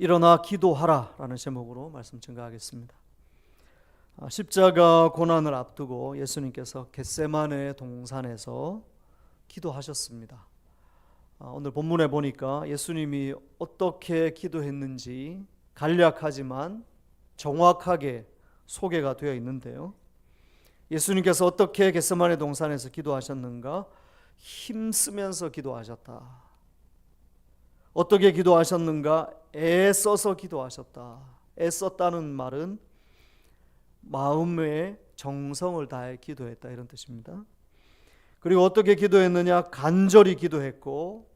일어나 기도하라 라는 제목으로 말씀 증가하겠습니다. 아, 십자가 고난을 앞두고 예수님께서 겟세마네 동산에서 기도하셨습니다. 아, 오늘 본문에 보니까 예수님이 어떻게 기도했는지 간략하지만 정확하게 소개가 되어 있는데요. 예수님께서 어떻게 겟세마네 동산에서 기도하셨는가? 힘쓰면서 기도하셨다. 어떻게 기도하셨는가? 애써서 기도하셨다. 애썼다는 말은 마음의 정성을 다해 기도했다 이런 뜻입니다. 그리고 어떻게 기도했느냐? 간절히 기도했고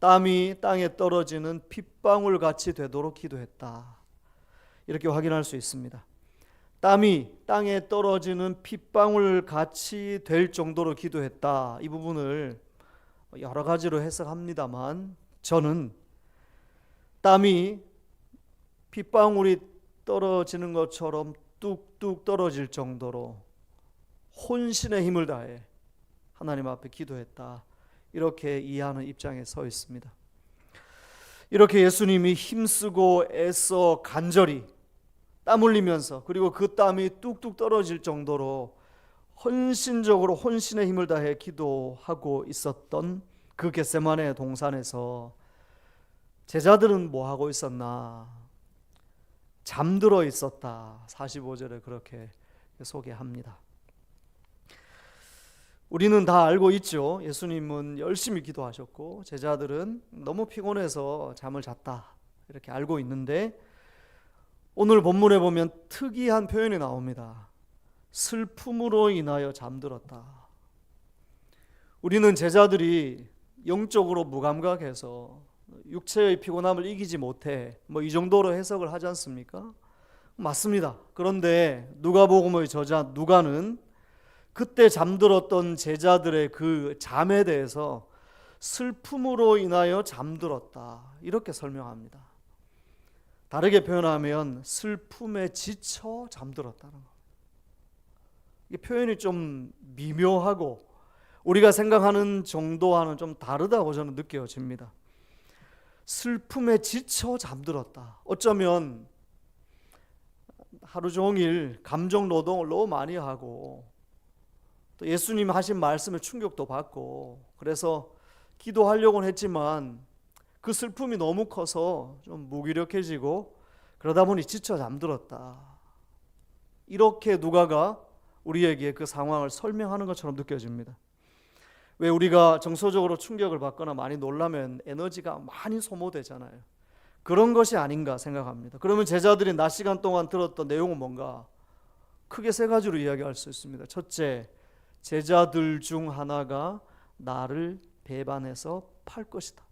땀이 땅에 떨어지는 핏방울 같이 되도록 기도했다. 이렇게 확인할 수 있습니다. 땀이 땅에 떨어지는 핏방울 같이 될 정도로 기도했다. 이 부분을 여러 가지로 해석합니다만 저는 땀이 핏방울이 떨어지는 것처럼 뚝뚝 떨어질 정도로 혼신의 힘을 다해 하나님 앞에 기도했다. 이렇게 이해하는 입장에 서 있습니다. 이렇게 예수님이 힘쓰고 애써 간절히 땀 흘리면서 그리고 그 땀이 뚝뚝 떨어질 정도로 헌신적으로 혼신의 힘을 다해 기도하고 있었던 그 겟세마네 동산에서 제자들은 뭐 하고 있었나? 잠들어 있었다. 45절에 그렇게 소개합니다. 우리는 다 알고 있죠. 예수님은 열심히 기도하셨고 제자들은 너무 피곤해서 잠을 잤다. 이렇게 알고 있는데 오늘 본문에 보면 특이한 표현이 나옵니다. 슬픔으로 인하여 잠들었다. 우리는 제자들이 영적으로 무감각해서 육체의 피곤함을 이기지 못해 뭐 이 정도로 해석을 하지 않습니까? 맞습니다. 그런데 누가복음의 저자 누가는 그때 잠들었던 제자들의 그 잠에 대해서 슬픔으로 인하여 잠들었다. 이렇게 설명합니다. 다르게 표현하면 슬픔에 지쳐 잠들었다는 것. 이 표현이 좀 미묘하고 우리가 생각하는 정도와는 좀 다르다고 저는 느껴집니다. 슬픔에 지쳐 잠들었다. 어쩌면 하루 종일 감정 노동을 너무 많이 하고 또 예수님 하신 말씀에 충격도 받고 그래서 기도하려고는 했지만 그 슬픔이 너무 커서 좀 무기력해지고 그러다 보니 지쳐 잠들었다. 이렇게 누가가 우리에게 그 상황을 설명하는 것처럼 느껴집니다. 왜 우리가 정서적으로 충격을 받거나 많이 놀라면 에너지가 많이 소모되잖아요. 그런 것이 아닌가 생각합니다. 그러면 제자들이 낮 시간 동안 들었던 내용은 뭔가 크게 세 가지로 이야기할 수 있습니다. 첫째, 제자들 중 하나가 나를 배반해서 팔 것이다.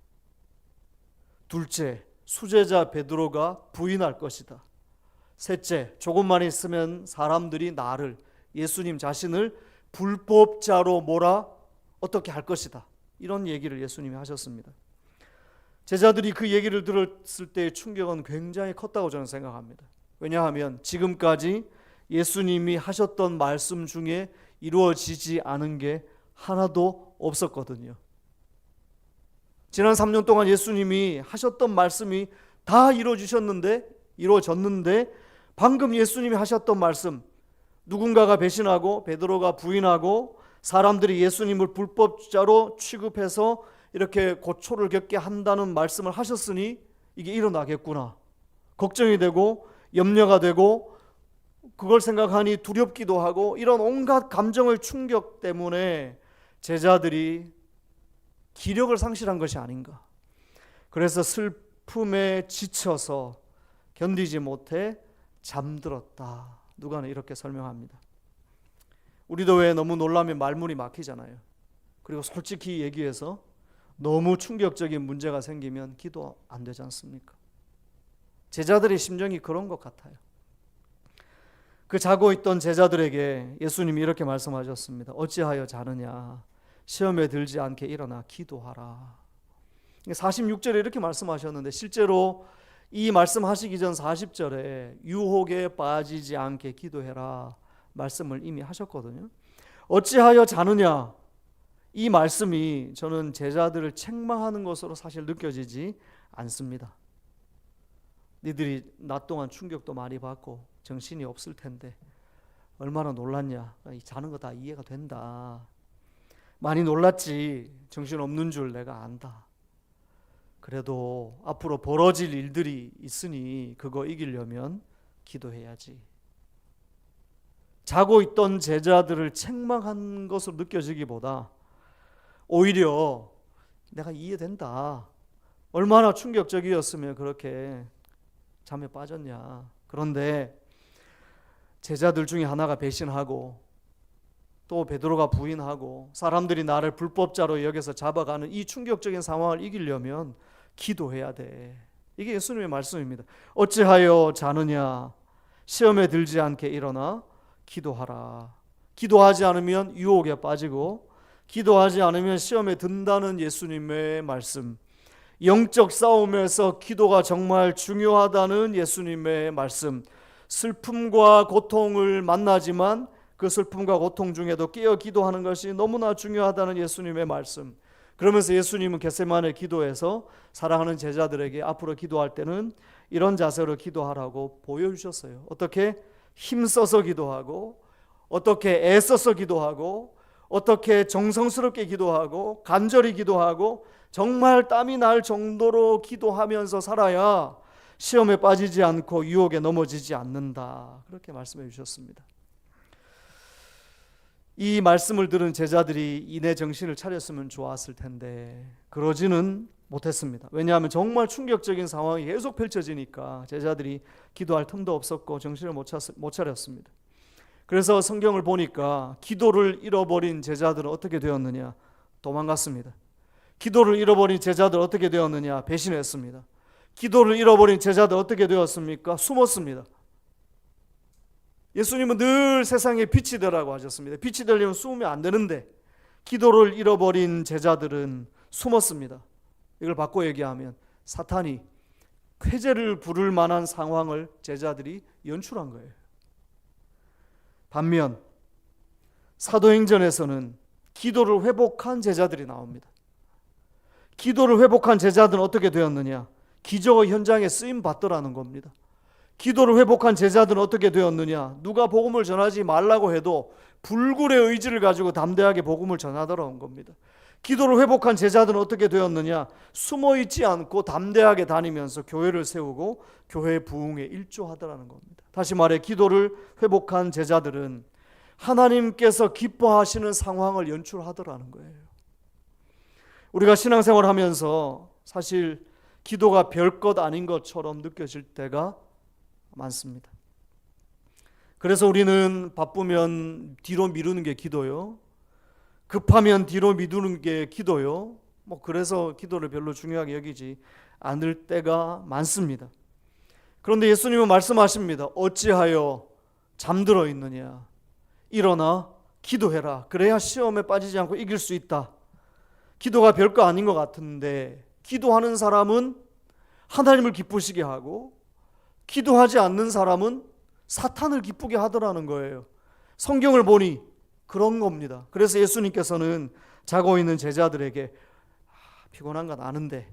둘째, 수제자 베드로가 부인할 것이다. 셋째, 조금만 있으면 사람들이 나를 예수님 자신을 불법자로 몰아 어떻게 할 것이다. 이런 얘기를 예수님이 하셨습니다. 제자들이 그 얘기를 들었을 때의 충격은 굉장히 컸다고 저는 생각합니다. 왜냐하면 지금까지 예수님이 하셨던 말씀 중에 이루어지지 않은 게 하나도 없었거든요. 지난 3년 동안 예수님이 하셨던 말씀이 다 이루어지셨는데 이루어졌는데 방금 예수님이 하셨던 말씀 누군가가 배신하고 베드로가 부인하고 사람들이 예수님을 불법자로 취급해서 이렇게 고초를 겪게 한다는 말씀을 하셨으니 이게 일어나겠구나. 걱정이 되고 염려가 되고 그걸 생각하니 두렵기도 하고 이런 온갖 감정의 충격 때문에 제자들이 기력을 상실한 것이 아닌가. 그래서 슬픔에 지쳐서 견디지 못해 잠들었다. 누가는 이렇게 설명합니다. 우리도 왜 너무 놀라면 말문이 막히잖아요. 그리고 솔직히 얘기해서 너무 충격적인 문제가 생기면 기도 안 되지 않습니까? 제자들의 심정이 그런 것 같아요. 그 자고 있던 제자들에게 예수님이 이렇게 말씀하셨습니다. 어찌하여 자느냐? 시험에 들지 않게 일어나 기도하라. 46절에 이렇게 말씀하셨는데 실제로 이 말씀하시기 전 40절에 유혹에 빠지지 않게 기도해라. 말씀을 이미 하셨거든요. 어찌하여 자느냐? 이 말씀이 저는 제자들을 책망하는 것으로 사실 느껴지지 않습니다. 니들이 낮 동안 충격도 많이 받고 정신이 없을 텐데 얼마나 놀랐냐. 이 자는 거 다 이해가 된다. 많이 놀랐지. 정신 없는 줄 내가 안다. 그래도 앞으로 벌어질 일들이 있으니 그거 이기려면 기도해야지. 자고 있던 제자들을 책망한 것으로 느껴지기보다 오히려 내가 이해된다. 얼마나 충격적이었으면 그렇게 잠에 빠졌냐. 그런데 제자들 중에 하나가 배신하고 또 베드로가 부인하고 사람들이 나를 불법자로 여겨서 잡아가는 이 충격적인 상황을 이기려면 기도해야 돼. 이게 예수님의 말씀입니다. 어찌하여 자느냐? 시험에 들지 않게 일어나 기도하라. 기도하지 않으면 유혹에 빠지고 기도하지 않으면 시험에 든다는 예수님의 말씀. 영적 싸움에서 기도가 정말 중요하다는 예수님의 말씀. 슬픔과 고통을 만나지만 그 슬픔과 고통 중에도 깨어 기도하는 것이 너무나 중요하다는 예수님의 말씀. 그러면서 예수님은 겟세만의 기도에서 사랑하는 제자들에게 앞으로 기도할 때는 이런 자세로 기도하라고 보여주셨어요. 어떻게 힘써서 기도하고 어떻게 애써서 기도하고 어떻게 정성스럽게 기도하고 간절히 기도하고 정말 땀이 날 정도로 기도하면서 살아야 시험에 빠지지 않고 유혹에 넘어지지 않는다. 그렇게 말씀해 주셨습니다. 이 말씀을 들은 제자들이 이내 정신을 차렸으면 좋았을 텐데 그러지는 못했습니다. 왜냐하면 정말 충격적인 상황이 계속 펼쳐지니까 제자들이 기도할 틈도 없었고 정신을 못, 찼, 못 차렸습니다. 그래서 성경을 보니까 기도를 잃어버린 제자들은 어떻게 되었느냐? 도망갔습니다. 기도를 잃어버린 제자들 어떻게 되었느냐? 배신했습니다. 기도를 잃어버린 제자들 어떻게 되었습니까? 숨었습니다. 예수님은 늘 세상에 빛이 되라고 하셨습니다. 빛이 되려면 숨으면 안 되는데 기도를 잃어버린 제자들은 숨었습니다. 이걸 바꿔 얘기하면 사탄이 쾌재를 부를 만한 상황을 제자들이 연출한 거예요. 반면 사도행전에서는 기도를 회복한 제자들이 나옵니다. 기도를 회복한 제자들은 어떻게 되었느냐? 기적의 현장에 쓰임 받더라는 겁니다. 기도를 회복한 제자들은 어떻게 되었느냐? 누가 복음을 전하지 말라고 해도 불굴의 의지를 가지고 담대하게 복음을 전하더라는 겁니다. 기도를 회복한 제자들은 어떻게 되었느냐? 숨어 있지 않고 담대하게 다니면서 교회를 세우고 교회 부흥에 일조하더라는 겁니다. 다시 말해 기도를 회복한 제자들은 하나님께서 기뻐하시는 상황을 연출하더라는 거예요. 우리가 신앙생활 하면서 사실 기도가 별것 아닌 것처럼 느껴질 때가 많습니다. 그래서 우리는 바쁘면 뒤로 미루는 게 기도요. 급하면 뒤로 미루는 게 기도요. 뭐 그래서 기도를 별로 중요하게 여기지 않을 때가 많습니다. 그런데 예수님은 말씀하십니다. 어찌하여 잠들어 있느냐? 일어나 기도해라. 그래야 시험에 빠지지 않고 이길 수 있다. 기도가 별거 아닌 것 같은데 기도하는 사람은 하나님을 기쁘시게 하고 기도하지 않는 사람은 사탄을 기쁘게 하더라는 거예요. 성경을 보니 그런 겁니다. 그래서 예수님께서는 자고 있는 제자들에게 아, 피곤한 건 아는데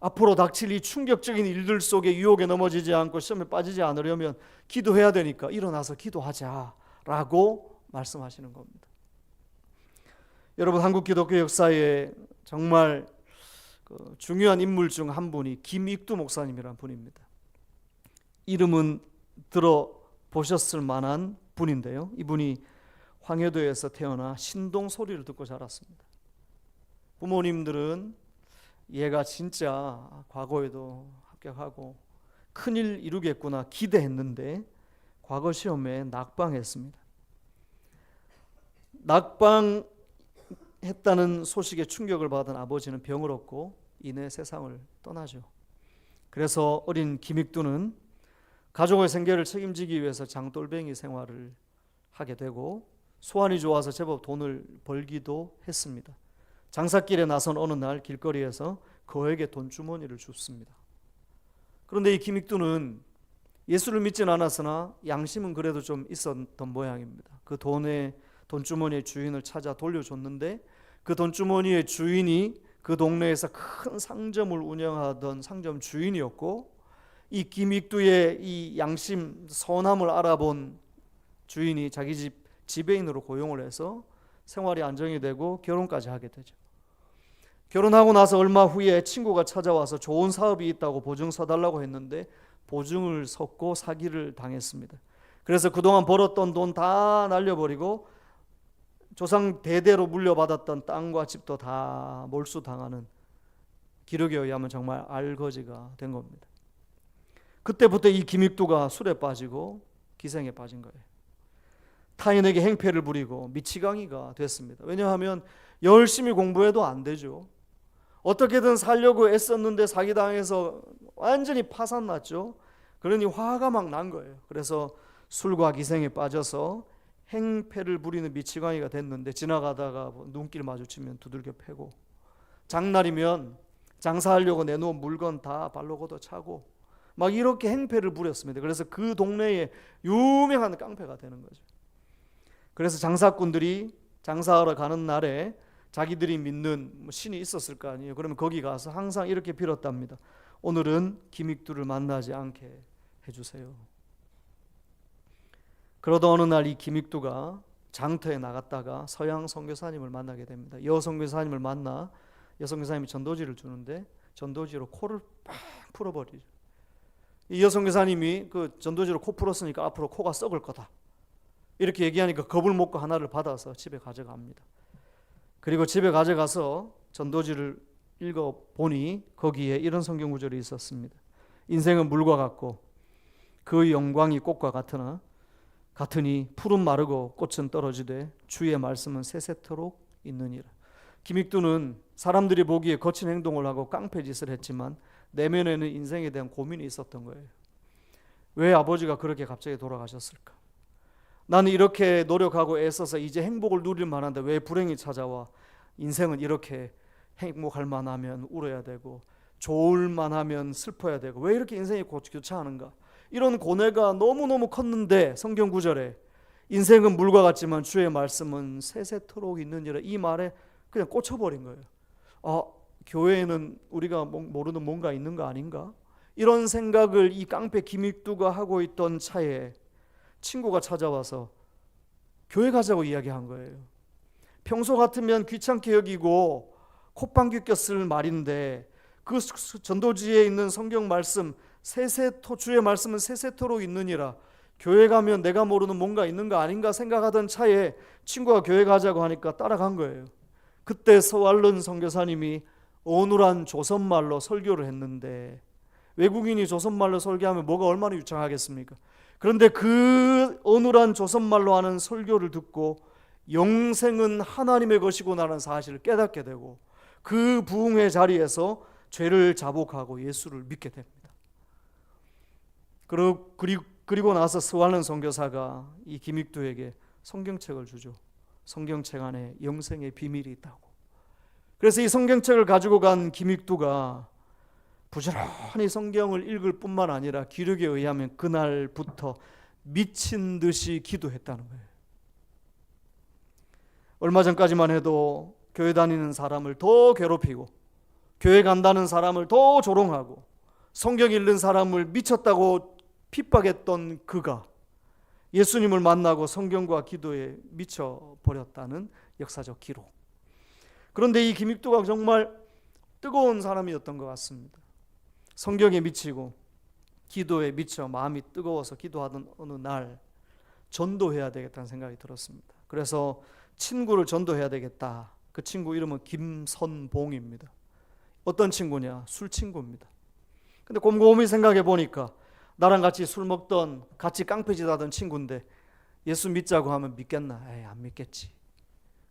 앞으로 닥칠 이 충격적인 일들 속에 유혹에 넘어지지 않고 시험에 빠지지 않으려면 기도해야 되니까 일어나서 기도하자라고 말씀하시는 겁니다. 여러분 한국 기독교 역사에 정말 그 중요한 인물 중 한 분이 김익두 목사님이라는 분입니다. 이름은 들어 보셨을 만한 분인데요. 이분이 황해도에서 태어나 신동 소리를 듣고 자랐습니다. 부모님들은 얘가 진짜 과거에도 합격하고 큰일 이루겠구나 기대했는데 과거 시험에 낙방했습니다. 낙방했다는 소식에 충격을 받은 아버지는 병을 얻고 이내 세상을 떠나죠. 그래서 어린 김익두는 가족의 생계를 책임지기 위해서 장돌뱅이 생활을 하게 되고 소환이 좋아서 제법 돈을 벌기도 했습니다. 장사길에 나선 어느 날 길거리에서 그에게 돈 주머니를 줬습니다. 그런데 이 김익두는 예수를 믿진 않았으나 양심은 그래도 좀 있었던 모양입니다. 그 돈의 돈주머니의 주인을 찾아 돌려줬는데 그 돈주머니의 주인이 그 동네에서 큰 상점을 운영하던 상점 주인이었고 이 김익두의 이 양심 선함을 알아본 주인이 자기 집 지배인으로 고용을 해서 생활이 안정이 되고 결혼까지 하게 되죠. 결혼하고 나서 얼마 후에 친구가 찾아와서 좋은 사업이 있다고 보증 서달라고 했는데 보증을 섰고 사기를 당했습니다. 그래서 그동안 벌었던 돈 다 날려버리고 조상 대대로 물려받았던 땅과 집도 다 몰수당하는 기록에 의하면 정말 알거지가 된 겁니다. 그때부터 이 김익두가 술에 빠지고 기생에 빠진 거예요. 타인에게 행패를 부리고 미치광이가 됐습니다. 왜냐하면 열심히 공부해도 안 되죠. 어떻게든 살려고 애썼는데 사기당해서 완전히 파산 났죠. 그러니 화가 막 난 거예요. 그래서 술과 기생에 빠져서 행패를 부리는 미치광이가 됐는데 지나가다가 뭐 눈길 마주치면 두들겨 패고 장날이면 장사하려고 내놓은 물건 다 발로 걷어 차고 막 이렇게 행패를 부렸습니다. 그래서 그 동네에 유명한 깡패가 되는 거죠. 그래서 장사꾼들이 장사하러 가는 날에 자기들이 믿는 뭐 신이 있었을 거 아니에요. 그러면 거기 가서 항상 이렇게 빌었답니다. 오늘은 김익두를 만나지 않게 해주세요. 그러다 어느 날이 김익두가 장터에 나갔다가 서양 선교사님을 만나게 됩니다. 여 선교사님을 만나 여 선교사님이 전도지를 주는데 전도지로 코를 팍 풀어버리죠. 이 여선교사님이 그 전도지로 코 풀었으니까 앞으로 코가 썩을 거다. 이렇게 얘기하니까 겁을 먹고 하나를 받아서 집에 가져갑니다. 그리고 집에 가져가서 전도지를 읽어 보니 거기에 이런 성경 구절이 있었습니다. 인생은 물과 같고 그 영광이 꽃과 같으나 같으니 풀은 마르고 꽃은 떨어지되 주의 말씀은 세세토록 있느니라. 김익두는 사람들이 보기에 거친 행동을 하고 깡패 짓을 했지만 내면에는 인생에 대한 고민이 있었던 거예요. 왜 아버지가 그렇게 갑자기 돌아가셨을까? 나는 이렇게 노력하고 애써서 이제 행복을 누릴 만한데 왜 불행이 찾아와? 인생은 이렇게 행복할 만하면 울어야 되고 좋을 만하면 슬퍼야 되고 왜 이렇게 인생이 교차하는가? 이런 고뇌가 너무너무 컸는데 성경 구절에 인생은 물과 같지만 주의 말씀은 세세토록 있느니라 이 말에 그냥 꽂혀버린 거예요. 아, 교회에는 우리가 모르는 뭔가 있는 거 아닌가? 이런 생각을 이 깡패 김익두가 하고 있던 차에 친구가 찾아와서 교회 가자고 이야기한 거예요. 평소 같으면 귀찮게 여기고 콧방귀 꼈을 말인데 그 전도지에 있는 성경 말씀 세세토 주의 말씀은 세세토록 있느니라. 교회 가면 내가 모르는 뭔가 있는 거 아닌가 생각하던 차에 친구가 교회 가자고 하니까 따라간 거예요. 그때 서왈른 선교사님이 어눌한 조선말로 설교를 했는데 외국인이 조선말로 설교하면 뭐가 얼마나 유창하겠습니까? 그런데 그 어눌한 조선말로 하는 설교를 듣고 영생은 하나님의 것이고 나는 사실을 깨닫게 되고 그 부흥의 자리에서 죄를 자복하고 예수를 믿게 됩니다. 그리고 나서 스왈른 선교사가 이 김익두에게 성경책을 주죠. 성경책 안에 영생의 비밀이 있다고. 그래서 이 성경책을 가지고 간 김익두가 부지런히 성경을 읽을 뿐만 아니라 기록에 의하면 그날부터 미친 듯이 기도했다는 거예요. 얼마 전까지만 해도 교회 다니는 사람을 더 괴롭히고 교회 간다는 사람을 더 조롱하고 성경 읽는 사람을 미쳤다고 핍박했던 그가 예수님을 만나고 성경과 기도에 미쳐 버렸다는 역사적 기록. 그런데 이 김익두가 정말 뜨거운 사람이었던 것 같습니다. 성경에 미치고 기도에 미쳐 마음이 뜨거워서 기도하던 어느 날 전도해야 되겠다는 생각이 들었습니다. 그래서 친구를 전도해야 되겠다. 그 친구 이름은 김선봉입니다. 어떤 친구냐? 술 친구입니다. 근데 곰곰이 생각해 보니까 나랑 같이 술 먹던 같이 깡패짓 하던 친구인데 예수 믿자고 하면 믿겠나? 에이, 안 믿겠지.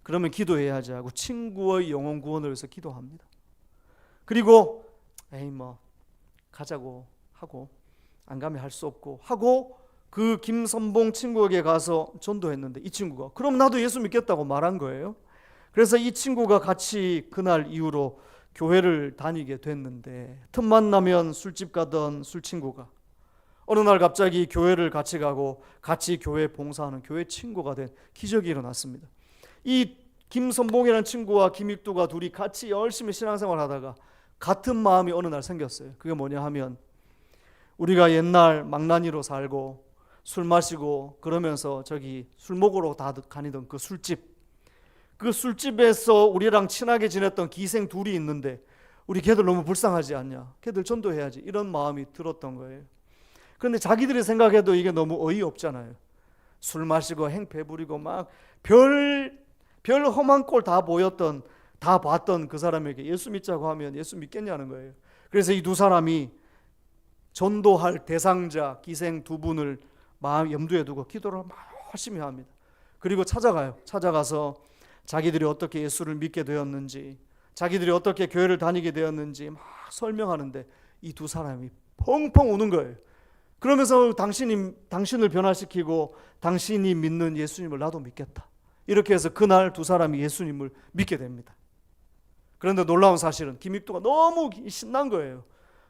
그러면 기도해야지 하고 친구의 영혼 구원을 위해서 기도합니다. 그리고 에이 뭐 가자고 하고 안 가면 할 수 없고 하고 그 김선봉 친구에게 가서 전도했는데 이 친구가 그럼 나도 예수 믿겠다고 말한 거예요. 그래서 이 친구가 같이 그날 이후로 교회를 다니게 됐는데 틈만 나면 술집 가던 술 친구가 어느 날 갑자기 교회를 같이 가고 같이 교회 봉사하는 교회 친구가 된 기적이 일어났습니다. 이 김선봉이라는 친구와 김익두가 둘이 같이 열심히 신앙생활 하다가 같은 마음이 어느 날 생겼어요. 그게 뭐냐 하면 우리가 옛날 망나니로 살고 술 마시고 그러면서 저기 술 먹으러 다 다니던 그 술집. 그 술집에서 우리랑 친하게 지냈던 기생 둘이 있는데 우리 걔들 너무 불쌍하지 않냐? 걔들 전도해야지. 이런 마음이 들었던 거예요. 그런데 자기들이 생각해도 이게 너무 어이없잖아요. 술 마시고 행패 부리고 막 별 별 험한 꼴 다 보였던 다 봤던 그 사람에게 예수 믿자고 하면 예수 믿겠냐는 거예요 그래서 이 두 사람이 전도할 대상자 기생 두 분을 마음 염두에 두고 기도를 막 열심히 합니다. 그리고 찾아가요. 찾아가서 자기들이 어떻게 예수를 믿게 되었는지, 자기들이 어떻게 교회를 다니게 되었는지 막 설명하는데 이 두 사람이 펑펑 우는 거예요. 그러면서 당신이 당신을 변화시키고 당신이 믿는 예수님을 나도 믿겠다. 이렇게 해서 그날 두 사람이 예수님을 믿게 됩니다. 그런데 놀라운 사실은 김익도가 너무 신난 거예요.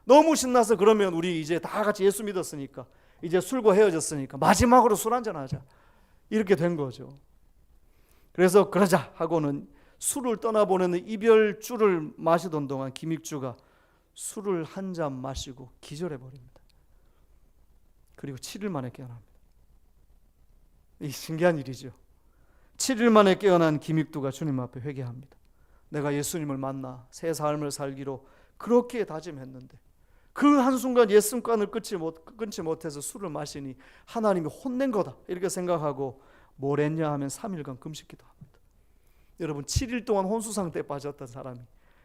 너무 신나서 그러면 우리 이제 다 같이 예수 믿었으니까 이제 술과 헤어졌으니까 마지막으로 술 한잔 하자. 이렇게 된 거죠. 그래서 그러자 하고는 술을 떠나보내는 이별주를 마시던 동안 김익주가 술을 한 잔 마시고 기절해 버립니다. 그리고 7일 만에 깨어납니다. 이 신기한 일이죠. 7일 만에 깨어난 김익두가 주님 앞에 회개합니다. 내가 예수님을 만나 새 삶을 살기로 그렇게 다짐했는데 그 한순간 옛 습관을 끊지, 못, 끊지 못해서 술을 마시니 하나님이 혼낸 거다 이렇게 생각하고 뭘 했냐 하면 3일간 금식기도 합니다. 여러분 7일 동안 혼수 상태에 빠졌던 사람이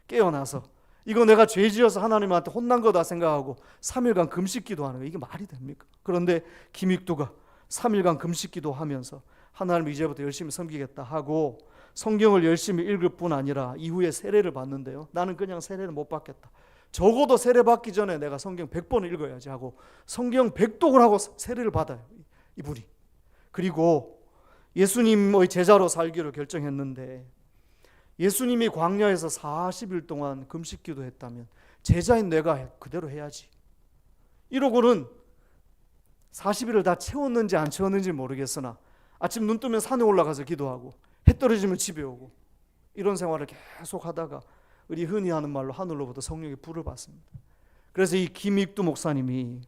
깨어나서 이거 내가 죄 지어서 하나님한테 혼난 거다 생각하고 3일간 금식기도 하는 거 이게 말이 됩니까? 그런데 김익두가 3일간 금식기도 하면서 하나님을 이제부터 열심히 섬기겠다 하고 성경을 열심히 읽을 뿐 아니라 이후에 세례를 받는데요. 나는 그냥 세례를 못 받겠다. 적어도 세례 받기 전에 내가 성경 100번을 읽어야지 하고 성경 100독을 하고 세례를 받아요. 이분이. 그리고 예수님의 제자로 살기로 결정했는데 예수님이 광야에서 40일 동안 금식 기도했다면 제자인 내가 그대로 해야지. 이러고는 40일을 다 채웠는지 안 채웠는지 모르겠으나 아침 눈 뜨면 산에 올라가서 기도하고 해 떨어지면 집에 오고 이런 생활을 계속 하다가 우리 흔히 하는 말로 하늘로부터 성령의 불을 받습니다. 그래서 이 김익두 목사님이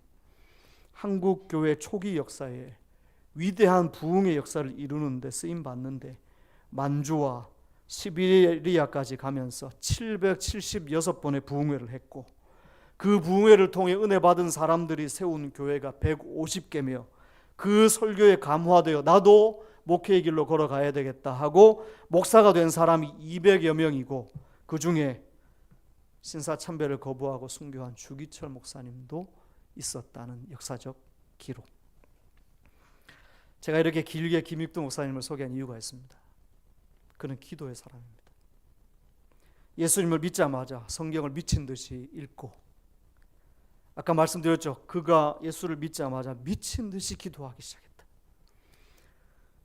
한국 교회 초기 역사에 위대한 부흥의 역사를 이루는데 쓰임 받는데 만주와 시베리아까지 가면서 776번의 부흥회를 했고 그 부흥회를 통해 은혜 받은 사람들이 세운 교회가 150개며 그 설교에 감화되어 나도 목회의 길로 걸어가야 되겠다 하고 목사가 된 사람이 200여 명이고 그 중에 신사참배를 거부하고 순교한 주기철 목사님도 있었다는 역사적 기록. 제가 이렇게 길게 김익두 목사님을 소개한 이유가 있습니다. 그는 기도의 사람입니다. 예수님을 믿자마자 성경을 미친 듯이 읽고 아까 말씀드렸죠. 그가 예수를 믿자마자 미친 듯이 기도하기 시작했다.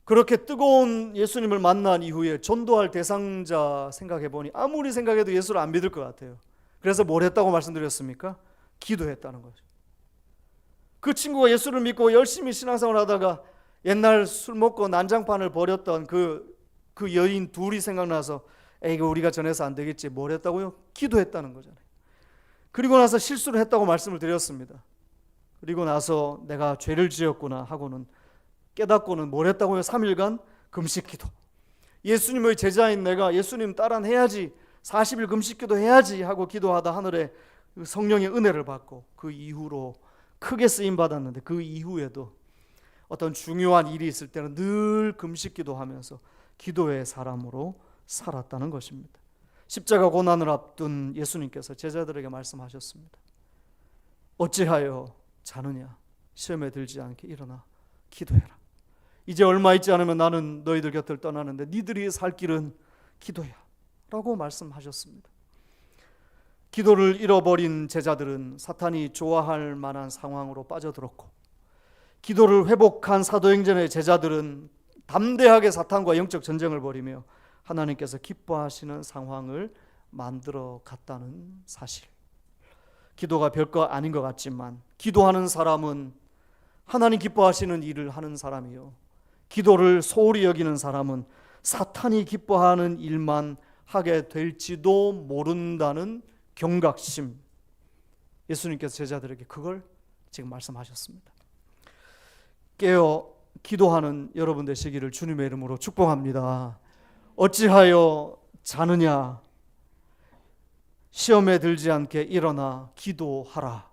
그렇게 뜨거운 예수님을 만난 이후에 전도할 대상자 생각해 보니 아무리 생각해도 예수를 안 믿을 것 같아요. 그래서 뭘 했다고 말씀드렸습니까? 기도했다는 거죠. 그 친구가 예수를 믿고 열심히 신앙생활 하다가 옛날 술 먹고 난장판을 버렸던 그, 그 여인 둘이 생각나서 에이, 이거 우리가 전해서 안 되겠지. 뭘 했다고요? 기도했다는 거잖아요. 그리고 나서 실수를 했다고 말씀을 드렸습니다. 그리고 나서 내가 죄를 지었구나 하고는 깨닫고는 뭘 했다고요? 3일간 금식 기도. 예수님의 제자인 내가 예수님 따라 해야지 40일 금식 기도 해야지 하고 기도하다 하늘에 그 성령의 은혜를 받고 그 이후로 크게 쓰임 받았는데 그 이후에도 어떤 중요한 일이 있을 때는 늘 금식 기도하면서 기도의 사람으로 살았다는 것입니다. 십자가 고난을 앞둔 예수님께서 제자들에게 말씀하셨습니다. 어찌하여 자느냐? 시험에 들지 않게 일어나 기도해라. 이제 얼마 있지 않으면 나는 너희들 곁을 떠나는데 니들이 살 길은 기도야. 라고 말씀하셨습니다. 기도를 잃어버린 제자들은 사탄이 좋아할 만한 상황으로 빠져들었고 기도를 회복한 사도행전의 제자들은 담대하게 사탄과 영적 전쟁을 벌이며 하나님께서 기뻐하시는 상황을 만들어 갔다는 사실. 기도가 별거 아닌 것 같지만 기도하는 사람은 하나님 기뻐하시는 일을 하는 사람이요. 기도를 소홀히 여기는 사람은 사탄이 기뻐하는 일만 하게 될지도 모른다는 경각심. 예수님께서 제자들에게 그걸 지금 말씀하셨습니다. 깨어 기도하는 여러분 되시기를 주님의 이름으로 축복합니다. 어찌하여 자느냐? 시험에 들지 않게 일어나 기도하라.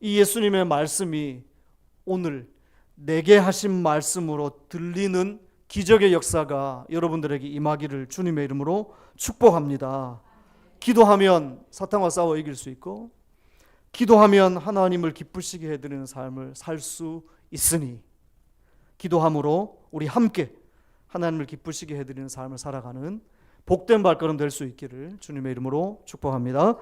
이 예수님의 말씀이 오늘 내게 하신 말씀으로 들리는 기적의 역사가 여러분들에게 임하기를 주님의 이름으로 축복합니다. 기도하면 사탄과 싸워 이길 수 있고 기도하면 하나님을 기쁘시게 해드리는 삶을 살 수 있으니 기도함으로 우리 함께 하나님을 기쁘시게 해드리는 삶을 살아가는 복된 발걸음 될 수 있기를 주님의 이름으로 축복합니다.